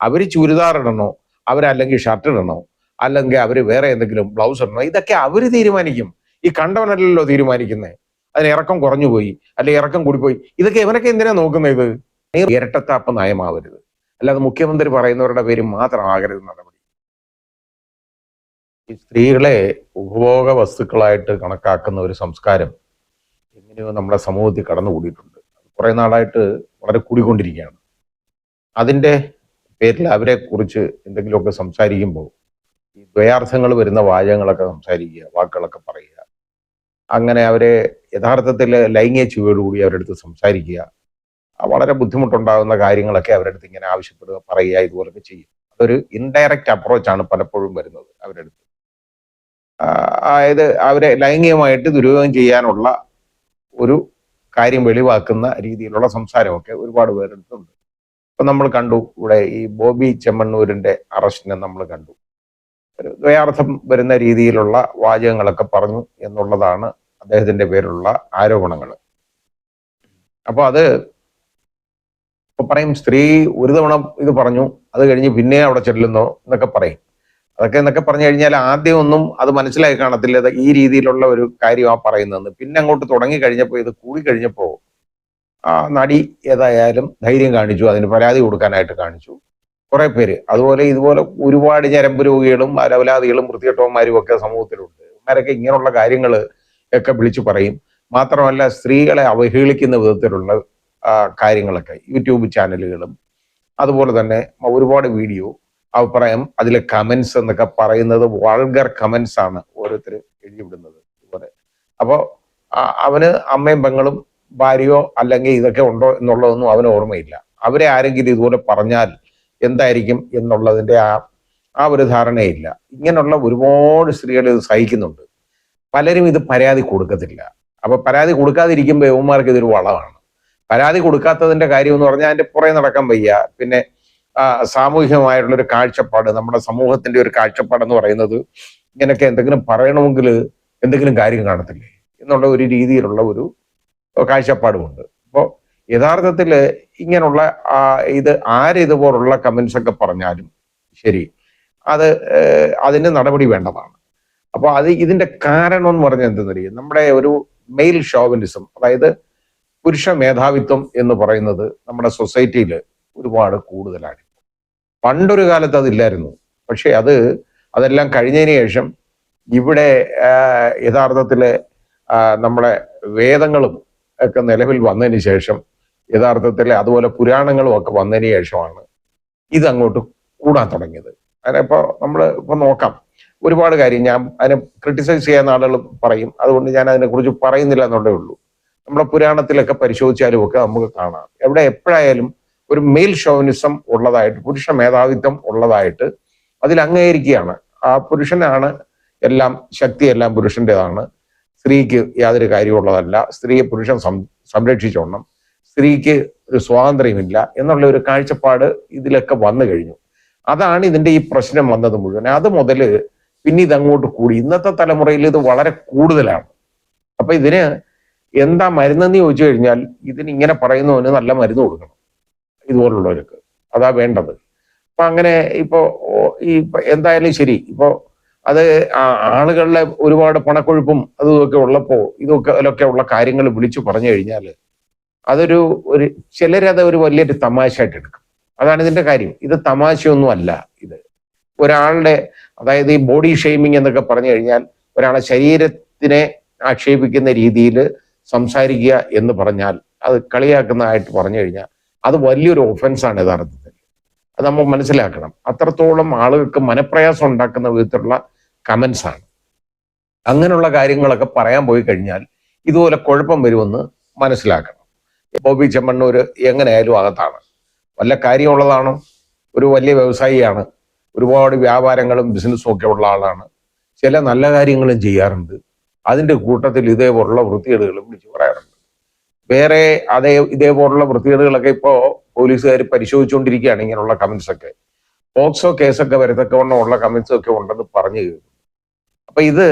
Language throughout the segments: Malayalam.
അവർ ചുരിദാർ ഇടണോ? അവരല്ലെങ്കിൽ ഷർട്ട് ഇടണോ? അല്ലെങ്കിൽ അവർ വേറെ എന്തെങ്കിലും ബ്ലൗസ് ഇടണോ? ഇതൊക്കെ അവർ തീരുമാനിക്കും. ഈ കണ്ടവനല്ലല്ലോ തീരുമാനിക്കുന്നത് അതിന് ഇറക്കം കുറഞ്ഞു പോയി അല്ലെങ്കിൽ ഇറക്കം കൂടിപ്പോയി. ഇതൊക്കെ ഇവനൊക്കെ എന്തിനാ നോക്കുന്നത് ഇരട്ടത്താപ്പ് നയമാവരുത്. അല്ലാതെ മുഖ്യമന്ത്രി പറയുന്നവരുടെ പേര് മാത്രം ആകരുത് നടപടി. ഈ സ്ത്രീകളെ ഉപഭോഗ വസ്തുക്കളായിട്ട് കണക്കാക്കുന്ന ഒരു സംസ്കാരം എങ്ങനെയോ നമ്മുടെ സമൂഹത്തിൽ കടന്നുകൂടിയിട്ടുണ്ട്. കുറെ നാളായിട്ട് വളരെ കൂടിക്കൊണ്ടിരിക്കുകയാണ്. അതിന്റെ പേരിൽ അവരെ കുറിച്ച് എന്തെങ്കിലുമൊക്കെ സംസാരിക്കുമ്പോൾ ഈ ദ്വയാർത്ഥങ്ങൾ വരുന്ന വാചകങ്ങളൊക്കെ സംസാരിക്കുക വാക്കുകളൊക്കെ പറയുക. അങ്ങനെ അവരെ യഥാർത്ഥത്തിൽ ലൈംഗിക ചുവയോടുകൂടി അടുത്ത് സംസാരിക്കുക. വളരെ ബുദ്ധിമുട്ടുണ്ടാകുന്ന കാര്യങ്ങളൊക്കെ അവരുടെ അടുത്ത് ഇങ്ങനെ ആവശ്യപ്പെടുക പറയുക ഇതുപോലൊക്കെ ചെയ്യും. അതൊരു ഇൻഡയറക്റ്റ് അപ്രോച്ചാണ് പലപ്പോഴും വരുന്നത് അവരുടെ അടുത്ത്. അതായത് അവരെ ലൈംഗികമായിട്ട് ദുരുപയോഗം ചെയ്യാനുള്ള ഒരു കാര്യം വെളിവാക്കുന്ന രീതിയിലുള്ള സംസാരമൊക്കെ ഒരുപാട് പേരെടുത്തുണ്ട് ഇപ്പൊ നമ്മൾ കണ്ടു ഇവിടെ ഈ ബോബി ചെമ്മണ്ണൂരിന്റെ അറസ്റ്റിനെ നമ്മൾ കണ്ടു. ഒരു ദ്വയാർത്ഥം വരുന്ന രീതിയിലുള്ള വാചകങ്ങളൊക്കെ പറഞ്ഞു എന്നുള്ളതാണ് അദ്ദേഹത്തിന്റെ പേരിലുള്ള ആരോപണങ്ങൾ അപ്പൊ അത് ഇപ്പൊ പറയും സ്ത്രീ ഒരു തവണ ഇത് പറഞ്ഞു അത് കഴിഞ്ഞ് പിന്നെ അവിടെ ചെല്ലുന്നോ എന്നൊക്കെ പറയും. അതൊക്കെ എന്നൊക്കെ പറഞ്ഞു കഴിഞ്ഞാൽ ആദ്യം ഒന്നും അത് മനസ്സിലായി കാണത്തില്ല ഈ രീതിയിലുള്ള ഒരു കാര്യം ആ പറയുന്നതെന്ന്. പിന്നെ അങ്ങോട്ട് തുടങ്ങി കഴിഞ്ഞപ്പോൾ ഇത് കൂടി കഴിഞ്ഞപ്പോൾ ആ നടി ഏതായാലും ധൈര്യം കാണിച്ചു അതിന് പരാതി കൊടുക്കാനായിട്ട് കാണിച്ചു. കുറെ പേര്. അതുപോലെ ഇതുപോലെ ഒരുപാട് ഞരമ്പ് രോഗികളും അലവലാദികളും വൃത്തികെട്ടവന്മാരും ഒക്കെ സമൂഹത്തിലുണ്ട്. ഇവന്മാരൊക്കെ ഇങ്ങനെയുള്ള കാര്യങ്ങൾ ഒക്കെ വിളിച്ചു പറയും. മാത്രമല്ല സ്ത്രീകളെ അവഹേളിക്കുന്ന വിധത്തിലുള്ള കാര്യങ്ങളൊക്കെ യൂട്യൂബ് ചാനലുകളും അതുപോലെ തന്നെ ഒരുപാട് വീഡിയോ അഭിപ്രായം അതിലെ കമന്റ്സ് എന്നൊക്കെ പറയുന്നത് വാൾഗർ കമന്റ്സ് ആണ് ഓരോരുത്തർ എഴുതിവിടുന്നത് ഇതുപോലെ. അപ്പോൾ അവന് അമ്മയും പെങ്ങളും ഭാര്യയോ അല്ലെങ്കിൽ ഇതൊക്കെ ഉണ്ടോ എന്നുള്ളതൊന്നും അവന് ഓർമ്മയില്ല. അവരെ ആരെങ്കിലും ഇതുപോലെ പറഞ്ഞാൽ എന്തായിരിക്കും എന്നുള്ളതിന്റെ ആ ആ ഒരു ധാരണയില്ല. ഇങ്ങനെയുള്ള ഒരുപാട് സ്ത്രീകൾ ഇത് സഹിക്കുന്നുണ്ട്. പലരും ഇത് പരാതി കൊടുക്കത്തില്ല. അപ്പൊ പരാതി കൊടുക്കാതിരിക്കുമ്പോൾ യവന്മാർക്ക് ഇതൊരു വളമാണ് പരാതി കൊടുക്കാത്തതിന്റെ കാര്യം എന്ന് പറഞ്ഞാൽ അതിന്റെ പുറേ നടക്കാൻ വയ്യ. പിന്നെ സാമൂഹികമായിട്ടുള്ള ഒരു കാഴ്ചപ്പാട് നമ്മുടെ സമൂഹത്തിന്റെ ഒരു കാഴ്ചപ്പാട് എന്ന് പറയുന്നത് ഇങ്ങനെയൊക്കെ എന്തെങ്കിലും പറയണമെങ്കിൽ എന്തെങ്കിലും കാര്യം കാണത്തില്ലേ? എന്നുള്ള ഒരു രീതിയിലുള്ള ഒരു കാഴ്ചപ്പാടുമുണ്ട്. അപ്പോൾ യഥാർത്ഥത്തിൽ ഇങ്ങനെയുള്ള ഇത് ആരിതുപോലുള്ള കമൻസ് ഒക്കെ പറഞ്ഞാലും ശരി അത് അതിന് നടപടി വേണ്ടതാണ്. അപ്പോൾ അത് ഇതിന്റെ കാരണം എന്ന് പറഞ്ഞാൽ എന്തെന്നറിയും നമ്മുടെ ഒരു മെയിൽ ഷോവനിസം അതായത് പുരുഷ മേധാവിത്വം എന്ന് പറയുന്നത് നമ്മുടെ സൊസൈറ്റിയിൽ ഒരുപാട് കൂടുതലാണ്. പണ്ടൊരു കാലത്ത് അതില്ലായിരുന്നു. പക്ഷെ അത് അതെല്ലാം കഴിഞ്ഞതിന് ശേഷം ഇവിടെ യഥാർത്ഥത്തിൽ നമ്മുടെ വേദങ്ങളും ഒക്കെ നിലവിൽ വന്നതിന് ശേഷം യഥാർത്ഥത്തിൽ അതുപോലെ പുരാണങ്ങളും ഒക്കെ വന്നതിന് ശേഷമാണ് ഇതങ്ങോട്ട് കൂടാൻ തുടങ്ങിയത്. അതിനിപ്പോ നമ്മൾ ഇപ്പൊ നോക്കാം. ഒരുപാട് കാര്യം ഞാൻ അതിനെ ക്രിട്ടിസൈസ് ചെയ്യുന്ന ആളുകൾ പറയും. അതുകൊണ്ട് ഞാൻ അതിനെക്കുറിച്ച് പറയുന്നില്ല എന്നുള്ളേ ഉള്ളൂ. നമ്മുടെ പുരാണത്തിലൊക്കെ പരിശോധിച്ചാലും ഒക്കെ നമുക്ക് കാണാം. എവിടെ എപ്പോഴായാലും ഒരു മെയിൽ ഷോവനിസം ഉള്ളതായിട്ട് പുരുഷ മേധാവിത്വം ഉള്ളതായിട്ട് അതിൽ അംഗീകരിക്കുകയാണ്. ആ പുരുഷനാണ് എല്ലാം ശക്തിയെല്ലാം പുരുഷന്റെതാണ്. സ്ത്രീക്ക് യാതൊരു കാര്യമുള്ളതല്ല സ്ത്രീയെ പുരുഷൻ സംരക്ഷിച്ചോണം. സ്ത്രീക്ക് ഒരു സ്വാതന്ത്ര്യമില്ല എന്നുള്ള ഒരു കാഴ്ചപ്പാട് ഇതിലൊക്കെ വന്നു കഴിഞ്ഞു. അതാണ് ഇതിന്റെ ഈ പ്രശ്നം വന്നത് മുഴുവൻ. അത് മുതൽ പിന്നെ ഇതങ്ങോട്ട് കൂടി. ഇന്നത്തെ തലമുറയിൽ ഇത് വളരെ കൂടുതലാണ്. അപ്പൊ ഇതിന് എന്താ മരുന്നെന്ന് ചോദിച്ചു കഴിഞ്ഞാൽ ഇതിന് ഇങ്ങനെ പറയുന്നവന് നല്ല മരുന്ന് കൊടുക്കണം. ഇതുപോലുള്ളവർക്ക്. അതാ വേണ്ടത്. അപ്പൊ അങ്ങനെ ഇപ്പോ ഈ എന്തായാലും ശരി. ഇപ്പോ അത് ആളുകളുടെ ഒരുപാട് പണക്കൊഴുപ്പും ഇതൊക്കെ ഉള്ളപ്പോ ഇതൊക്കെ അതിലൊക്കെ ഉള്ള കാര്യങ്ങൾ വിളിച്ചു പറഞ്ഞു കഴിഞ്ഞാൽ അതൊരു ഒരു ചിലരത് ഒരു വലിയൊരു തമാശയായിട്ട് എടുക്കും. അതാണ് ഇതിന്റെ കാര്യം. ഇത് തമാശയൊന്നും അല്ല ഇത്. ഒരാളുടെ അതായത് ഈ ബോഡി ഷെയ്മിങ് എന്നൊക്കെ പറഞ്ഞു കഴിഞ്ഞാൽ ഒരാളെ ശരീരത്തിനെ ആക്ഷേപിക്കുന്ന രീതിയിൽ സംസാരിക്കുക എന്ന് പറഞ്ഞാൽ അത് കളിയാക്കുന്നതായിട്ട് പറഞ്ഞു കഴിഞ്ഞാൽ അത് വലിയൊരു ഒഫൻസാണ് യഥാർത്ഥത്തിൽ. അത് നമ്മൾ മനസ്സിലാക്കണം. അത്രത്തോളം ആളുകൾക്ക് മനപ്രയാസം ഉണ്ടാക്കുന്ന വിധത്തിലുള്ള കമന്റ്സ് ആണ്. അങ്ങനെയുള്ള കാര്യങ്ങളൊക്കെ പറയാൻ പോയി കഴിഞ്ഞാൽ ഇതുപോലെ കുഴപ്പം വരുമെന്ന് മനസ്സിലാക്കണം. ബോബി ചെമ്മണ്ണൂര് എങ്ങനെയായാലും അകത്താണ്. വല്ല കാര്യമുള്ളതാണോ? ഒരു വലിയ വ്യവസായിയാണ്. ഒരുപാട് വ്യാപാരങ്ങളും ബിസിനസ്സും ഒക്കെ ഉള്ള ആളാണ്. ചില നല്ല കാര്യങ്ങളും ചെയ്യാറുണ്ട്. അതിന്റെ കൂട്ടത്തിൽ ഇതേപോലുള്ള വൃത്തികേടുകളും വിളിച്ചു പറയാറുണ്ട്. വേറെ അതേ ഇതേപോലുള്ള വൃത്തികേടുകളൊക്കെ ഇപ്പോ പോലീസുകാർ പരിശോധിച്ചുകൊണ്ടിരിക്കുകയാണ് ഇങ്ങനെയുള്ള കമന്റ്സ് ഒക്കെ. പോക്സോ കേസൊക്കെ വരത്തക്കവണ്ണം ഉള്ള കമന്റ്സ് ഒക്കെ ഉണ്ടെന്ന് പറഞ്ഞു കേൾക്കും അപ്പൊ ഇത്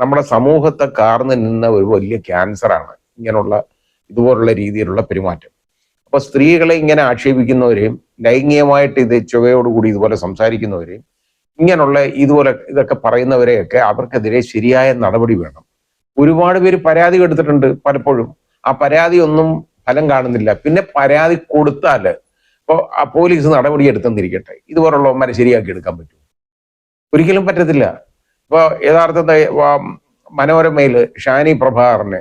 നമ്മുടെ സമൂഹത്തെ കാർന്നു നിന്ന ഒരു വലിയ ക്യാൻസറാണ് ഇങ്ങനെയുള്ള ഇതുപോലുള്ള രീതിയിലുള്ള പെരുമാറ്റം. അപ്പൊ സ്ത്രീകളെ ഇങ്ങനെ ആക്ഷേപിക്കുന്നവരെയും ലൈംഗികമായിട്ട് ഇത് ചുവയോടുകൂടി ഇതുപോലെ സംസാരിക്കുന്നവരെയും ഇങ്ങനെയുള്ള ഇതുപോലെ ഇതൊക്കെ പറയുന്നവരെയൊക്കെ അവർക്കെതിരെ ശരിയായ നടപടി വേണം. ഒരുപാട് പേര് പരാതി എടുത്തിട്ടുണ്ട് പലപ്പോഴും. ആ പരാതി ഒന്നും ഫലം കാണുന്നില്ല. പിന്നെ പരാതി കൊടുത്താൽ ഇപ്പോ ആ പോലീസ് നടപടി എടുത്തെന്നിരിക്കട്ടെ ഇതുപോലുള്ളവന്മാരെ ശരിയാക്കി എടുക്കാൻ പറ്റും ഒരിക്കലും പറ്റത്തില്ല. ഇപ്പൊ യഥാർത്ഥത്തെ മനോരമയിൽ ഷാനി പ്രഭാകറിനെ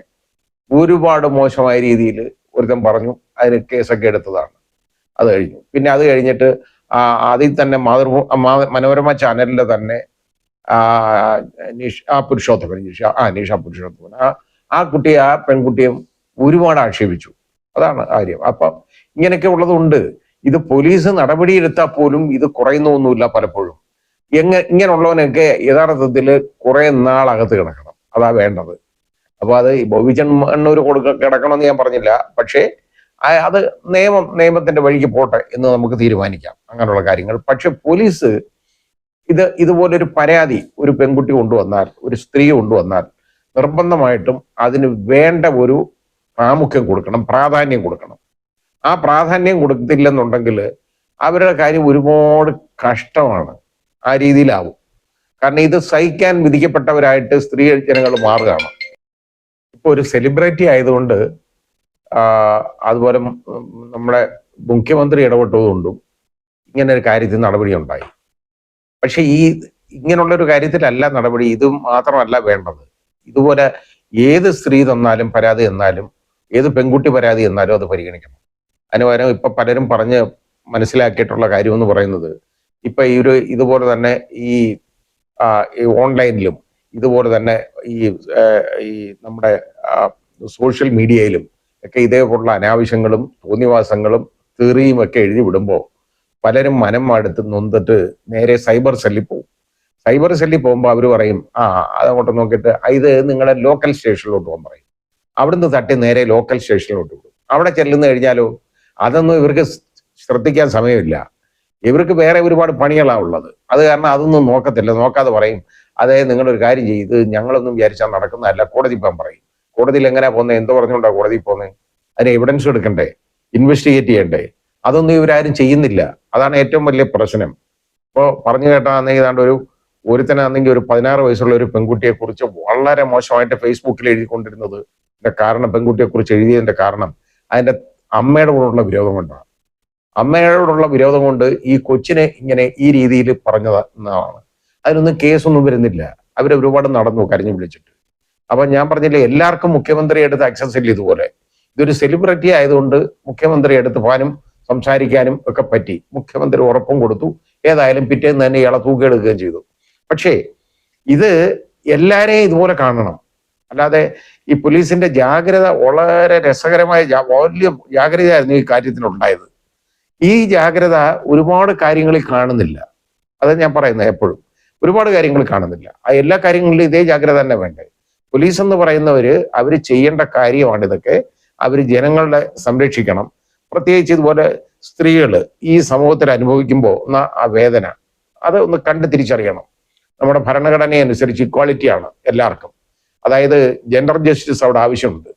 ഒരുപാട് മോശമായ രീതിയിൽ ഒരുത്തൻ പറഞ്ഞു. അതിന് കേസൊക്കെ എടുത്തതാണ്. അത് കഴിഞ്ഞു. പിന്നെ അത് കഴിഞ്ഞിട്ട് അതിൽ തന്നെ മാതൃഭൂ മനോരമ ചാനലിലെ തന്നെ ആ, നിഷ ആ പുരുഷോത്തമൻ നിഷ ആ നിഷ പുരുഷോത്തമൻ. ആ ആ കുട്ടിയെ ആ പെൺകുട്ടിയെ ഒരുപാട് ആക്ഷേപിച്ചു. അതാണ് കാര്യം. അപ്പൊ ഇങ്ങനെയൊക്കെ ഉള്ളതുണ്ട്. ഇത് പോലീസ് നടപടിയെടുത്താൽ പോലും ഇത് കുറയുന്നൊന്നുമില്ല പലപ്പോഴും. എങ്ങ ഇങ്ങനെയുള്ളവനൊക്കെ യഥാർത്ഥത്തിൽ കുറെ നാളകത്ത് കിടക്കണം. അതാ വേണ്ടത്. അപ്പൊ അത് ബോവിജൻ മണ്ണൂർ കൊടുക്ക കിടക്കണമെന്ന് ഞാൻ പറഞ്ഞില്ല. പക്ഷേ അത് നിയമം നിയമത്തിന്റെ വഴിക്ക് പോട്ടെ എന്ന് നമുക്ക് തീരുമാനിക്കാം. അങ്ങനെയുള്ള കാര്യങ്ങൾ. പക്ഷെ പോലീസ് ഇത് ഇതുപോലൊരു പരാതി ഒരു പെൺകുട്ടി കൊണ്ടുവന്നാൽ ഒരു സ്ത്രീ കൊണ്ടുവന്നാൽ നിർബന്ധമായിട്ടും അതിന് വേണ്ട ഒരു പ്രാമുഖ്യം കൊടുക്കണം പ്രാധാന്യം കൊടുക്കണം. ആ പ്രാധാന്യം കൊടുത്തില്ലെന്നുണ്ടെങ്കിൽ അവരുടെ കാര്യം ഒരുപാട് കഷ്ടമാണ്. ആ രീതിയിലാവും. കാരണം ഇത് സഹിക്കാൻ വിധിക്കപ്പെട്ടവരായിട്ട് സ്ത്രീ ജനങ്ങൾ മാറുകയാണ്. ഇപ്പൊ ഒരു സെലിബ്രിറ്റി ആയതുകൊണ്ട് അതുപോലെ നമ്മുടെ മുഖ്യമന്ത്രി ഇടപെട്ടതുകൊണ്ടും ഇങ്ങനെ ഒരു കാര്യത്തിൽ നടപടി ഉണ്ടായി. പക്ഷെ ഈ ഇങ്ങനെയുള്ള ഒരു കാര്യത്തിലല്ല നടപടി ഇത് മാത്രമല്ല വേണ്ടത്. ഇതുപോലെ ഏത് സ്ത്രീ തന്നാലും പരാതി തന്നാലും ഏത് പെൺകുട്ടി പരാതി എന്നാലും അത് പരിഗണിക്കണം. അതിന് ഇപ്പൊ പലരും പറഞ്ഞ് മനസ്സിലാക്കിയിട്ടുള്ള കാര്യം എന്ന് പറയുന്നത് ഇപ്പൊ ഈ ഒരു ഇതുപോലെ തന്നെ ഈ ഓൺലൈനിലും ഇതുപോലെ തന്നെ ഈ ഈ നമ്മുടെ സോഷ്യൽ മീഡിയയിലും ഒക്കെ ഇതേപോലുള്ള അനാവശ്യങ്ങളും തോന്നിവാസങ്ങളും തെറിയും ഒക്കെ എഴുതി വിടുമ്പോൾ പലരും മനം അടുത്ത് നൊന്തിട്ട് നേരെ സൈബർ സെല്ലിൽ പോകും സൈബർ സെല്ലിൽ പോകുമ്പോൾ അവർ പറയും ആ അതങ്ങോട്ട് നോക്കിയിട്ട് "ആ, ഇത് നിങ്ങളുടെ ലോക്കൽ സ്റ്റേഷനിലോട്ട് പോകാൻ പറയും. അവിടുന്ന് തട്ടി നേരെ ലോക്കൽ സ്റ്റേഷനിലോട്ട് വിടും. അവിടെ ചെല്ലുന്ന കഴിഞ്ഞാലോ അതൊന്നും ഇവർക്ക് ശ്രദ്ധിക്കാൻ സമയമില്ല. ഇവർക്ക് വേറെ ഒരുപാട് പണികളാണ് ഉള്ളത്. അത് കാരണം അതൊന്നും നോക്കത്തില്ല. നോക്കാതെ പറയും അതായത് നിങ്ങളൊരു കാര്യം ചെയ്യും. ഇത് ഞങ്ങളൊന്നും വിചാരിച്ചാൽ നടക്കുന്നതല്ല. കോടതി പോകാൻ പറയും. കോടതിയിൽ എങ്ങനെയാ പോകുന്നത് എന്തോ പറഞ്ഞുകൊണ്ടാ കോടതി പോകുന്നത് അതിന് എവിഡൻസ് എടുക്കണ്ടേ? ഇൻവെസ്റ്റിഗേറ്റ് ചെയ്യണ്ടേ? അതൊന്നും ഇവരാരും ചെയ്യുന്നില്ല. അതാണ് ഏറ്റവും വലിയ പ്രശ്നം. ഇപ്പോൾ പറഞ്ഞു കേട്ടാണെങ്കിൽ ഏതാണ്ട് ഒരു ഒരുത്തനാണെങ്കിൽ ഒരു പതിനാറ് വയസ്സുള്ള ഒരു പെൺകുട്ടിയെ കുറിച്ച് വളരെ മോശമായിട്ട് ഫേസ്ബുക്കിൽ എഴുതിക്കൊണ്ടിരുന്നത് ഇതിന്റെ കാരണം പെൺകുട്ടിയെ കുറിച്ച് എഴുതിയതിന്റെ കാരണം അതിന്റെ അമ്മയുടെ കൂടെയുള്ള വിരോധം കൊണ്ടാണ്. അമ്മയോടുള്ള വിരോധം കൊണ്ട് ഈ കൊച്ചിനെ ഇങ്ങനെ ഈ രീതിയിൽ പറഞ്ഞതാണ് അതിനൊന്നും കേസൊന്നും വരുന്നില്ല. അവർ ഒരുപാട് നടന്നു കരഞ്ഞു വിളിച്ചിട്ട്. അപ്പൊ ഞാൻ പറഞ്ഞില്ലേ എല്ലാവർക്കും മുഖ്യമന്ത്രി എടുത്ത് ആക്സസ് ഇല്ല ഇതുപോലെ. ഇതൊരു സെലിബ്രിറ്റി ആയതുകൊണ്ട് മുഖ്യമന്ത്രി എടുത്ത് പോകാനും സംസാരിക്കാനും ഒക്കെ പറ്റി. മുഖ്യമന്ത്രി ഉറപ്പും കൊടുത്തു. ഏതായാലും പിറ്റേന്ന് തന്നെ ഇയാളെ തൂക്കിയെടുക്കുകയും ചെയ്തു. പക്ഷേ ഇത് എല്ലാരെയും ഇതുപോലെ കാണണം. അല്ലാതെ ഈ പോലീസിന്റെ ജാഗ്രത വളരെ രസകരമായ വലിയ ജാഗ്രതയായിരുന്നു ഈ കാര്യത്തിനുണ്ടായത് ഈ ജാഗ്രത ഒരുപാട് കാര്യങ്ങളിൽ കാണുന്നില്ല. അത് ഞാൻ പറയുന്നത് എപ്പോഴും. ഒരുപാട് കാര്യങ്ങൾ കാണുന്നില്ല. ആ എല്ലാ കാര്യങ്ങളിലും ഇതേ ജാഗ്രത തന്നെ വേണ്ടേ? പോലീസ് എന്ന് പറയുന്നവര് അവർ ചെയ്യേണ്ട കാര്യമാണ് ഇതൊക്കെ അവർ ജനങ്ങളെ സംരക്ഷിക്കണം. പ്രത്യേകിച്ച് ഇതുപോലെ സ്ത്രീകൾ ഈ സമൂഹത്തിൽ അനുഭവിക്കുമ്പോൾ എന്ന ആ വേദന. അത് ഒന്ന് കണ്ട് തിരിച്ചറിയണം. നമ്മുടെ ഭരണഘടനയനുസരിച്ച് ഇക്വാളിറ്റിയാണ് എല്ലാവർക്കും. അതായത് ജെൻഡർ ജസ്റ്റിസ് അവിടെ ആവശ്യമുണ്ട്.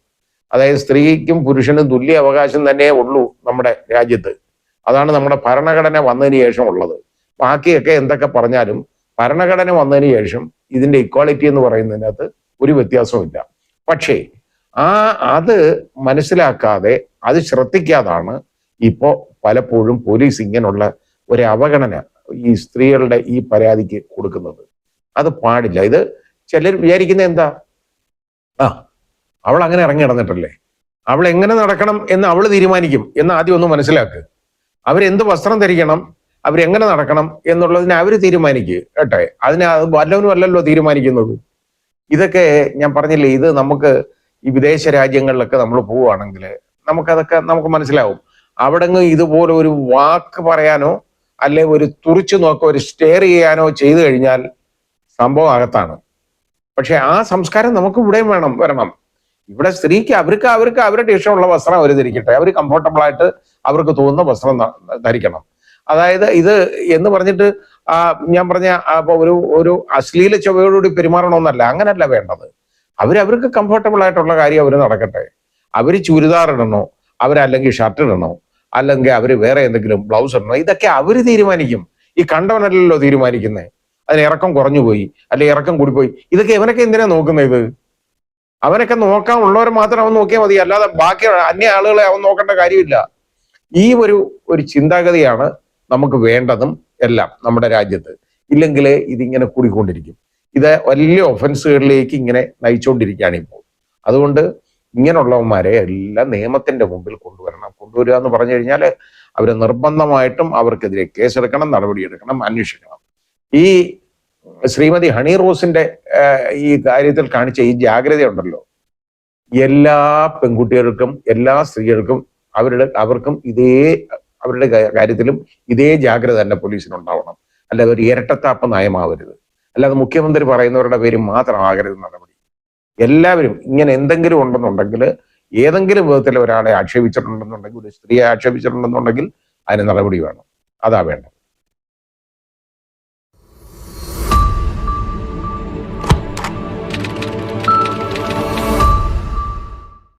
അതായത് സ്ത്രീക്കും പുരുഷനും തുല്യ അവകാശം തന്നെ ഉള്ളൂ നമ്മുടെ രാജ്യത്ത്. അതാണ് നമ്മുടെ ഭരണഘടന വന്നതിന് ശേഷം ഉള്ളത്. ബാക്കിയൊക്കെ എന്തൊക്കെ പറഞ്ഞാലും ഭരണഘടന വന്നതിന് ശേഷം ഇതിന്റെ ഇക്വാളിറ്റി എന്ന് പറയുന്നതിനകത്ത് ഒരു വ്യത്യാസവുമില്ല. പക്ഷേ ആ അത് മനസ്സിലാക്കാതെ അത് ശ്രദ്ധിക്കാതാണ് ഇപ്പോ പലപ്പോഴും പോലീസ് ഇങ്ങനെയുള്ള ഒരു അവഗണന ഈ സ്ത്രീകളുടെ ഈ പരാതിക്ക് കൊടുക്കുന്നത്. അത് പാടില്ല. ഇത് ചിലർ വിചാരിക്കുന്നത് എന്താ? ആ അവൾ അങ്ങനെ ഇറങ്ങി നടന്നിട്ടല്ലേ? അവൾ എങ്ങനെ നടക്കണം എന്ന് അവൾ തീരുമാനിക്കും എന്ന് ആദ്യം ഒന്ന് മനസ്സിലാക്ക്. അവരെന്ത് വസ്ത്രം ധരിക്കണം അവരെങ്ങനെ നടക്കണം എന്നുള്ളതിനെ അവർ തീരുമാനിക്കുക കേട്ടെ. അതിനെ അത് വല്ലവനും അല്ലല്ലോ തീരുമാനിക്കുന്നത്. ഇതൊക്കെ ഞാൻ പറഞ്ഞില്ലേ ഇത് നമുക്ക് ഈ വിദേശ രാജ്യങ്ങളിലൊക്കെ നമ്മൾ പോവുകയാണെങ്കിൽ നമുക്കതൊക്കെ നമുക്ക് മനസ്സിലാവും. അവിടെങ്ങും ഇതുപോലെ ഒരു വാക്ക് പറയാനോ അല്ലെ ഒരു തുറിച്ചു നോക്കോ ഒരു സ്റ്റെയർ ചെയ്യാനോ ചെയ്തു കഴിഞ്ഞാൽ സംഭവം അകത്താണ്. പക്ഷെ ആ സംസ്കാരം നമുക്ക് ഇവിടെയും വേണം വരണം. ഇവിടെ സ്ത്രീക്ക് അവർക്ക് അവർക്ക് അവരുടെ ഇഷ്ടമുള്ള വസ്ത്രം അവർ ധരിക്കട്ടെ. അവർ കംഫർട്ടബിൾ ആയിട്ട് അവർക്ക് തോന്നുന്ന വസ്ത്രം ധരിക്കണം. അതായത് ഇത് എന്ന് പറഞ്ഞിട്ട് ഞാൻ പറഞ്ഞ ഒരു ഒരു അശ്ലീല ചുവയോടുകൂടി പെരുമാറണമെന്നല്ല അങ്ങനല്ല വേണ്ടത്. അവർ അവർക്ക് കംഫർട്ടബിൾ ആയിട്ടുള്ള കാര്യം അവർ നടക്കട്ടെ. അവർ ചുരിദാർ ഇടണോ? അവരല്ലെങ്കിൽ ഷർട്ട് ഇടണോ? അല്ലെങ്കിൽ അവർ വേറെ എന്തെങ്കിലും ബ്ലൗസ് ഇടണോ? ഇതൊക്കെ അവർ തീരുമാനിക്കും. ഈ കണ്ടവനല്ലല്ലോ തീരുമാനിക്കുന്നത് അതിന് ഇറക്കം കുറഞ്ഞു പോയി അല്ലെങ്കിൽ ഇറക്കം കൂടിപ്പോയി ഇതൊക്കെ ഇവനൊക്കെ എന്തിനാ നോക്കുന്നത് ഇത്? അവനൊക്കെ നോക്കാൻ ഉള്ളവർ മാത്രം അവൻ നോക്കിയാൽ മതി അല്ലാതെ ബാക്കി അന്യ ആളുകളെ അവൻ നോക്കേണ്ട കാര്യമില്ല. ഈ ഒരു ഒരു ചിന്താഗതിയാണ് നമുക്ക് വേണ്ടതും എല്ലാം നമ്മുടെ രാജ്യത്ത്. ഇല്ലെങ്കിൽ ഇതിങ്ങനെ കൂടിക്കൊണ്ടിരിക്കും. ഇത് വലിയ ഒഫൻസുകളിലേക്ക് ഇങ്ങനെ നയിച്ചുകൊണ്ടിരിക്കുകയാണ് ഇപ്പോൾ. അതുകൊണ്ട് ഇങ്ങനെയുള്ളവന്മാരെ എല്ലാം നിയമത്തിന്റെ മുമ്പിൽ കൊണ്ടുവരണം. കൊണ്ടുവരിക എന്ന് പറഞ്ഞു കഴിഞ്ഞാൽ അവരെ നിർബന്ധമായിട്ടും അവർക്കെതിരെ കേസെടുക്കണം നടപടിയെടുക്കണം അന്വേഷിക്കണം. ഈ ശ്രീമതി ഹണി റോസിന്റെ ഈ കാര്യത്തിൽ കാണിച്ച ഈ ജാഗ്രത ഉണ്ടല്ലോ എല്ലാ പെൺകുട്ടികൾക്കും എല്ലാ സ്ത്രീകൾക്കും അവരുടെ അവർക്കും ഇതേ അവരുടെ കാര്യത്തിലും ഇതേ ജാഗ്രത തന്നെ പോലീസിനുണ്ടാവണം. അല്ലാതെ ഒരു ഇരട്ടത്താപ്പ് നയമാവരുത്. അല്ലാതെ മുഖ്യമന്ത്രി പറയുന്നവരുടെ പേര് മാത്രം ആകരുത് നടപടി. എല്ലാവരും ഇങ്ങനെ എന്തെങ്കിലും ഉണ്ടെന്നുണ്ടെങ്കിൽ ഏതെങ്കിലും വിധത്തിൽ ഒരാളെ ആക്ഷേപിച്ചിട്ടുണ്ടെന്നുണ്ടെങ്കിൽ ഒരു സ്ത്രീയെ ആക്ഷേപിച്ചിട്ടുണ്ടെന്നുണ്ടെങ്കിൽ അതിന് നടപടി വേണം. അതാ വേണ്ടത്.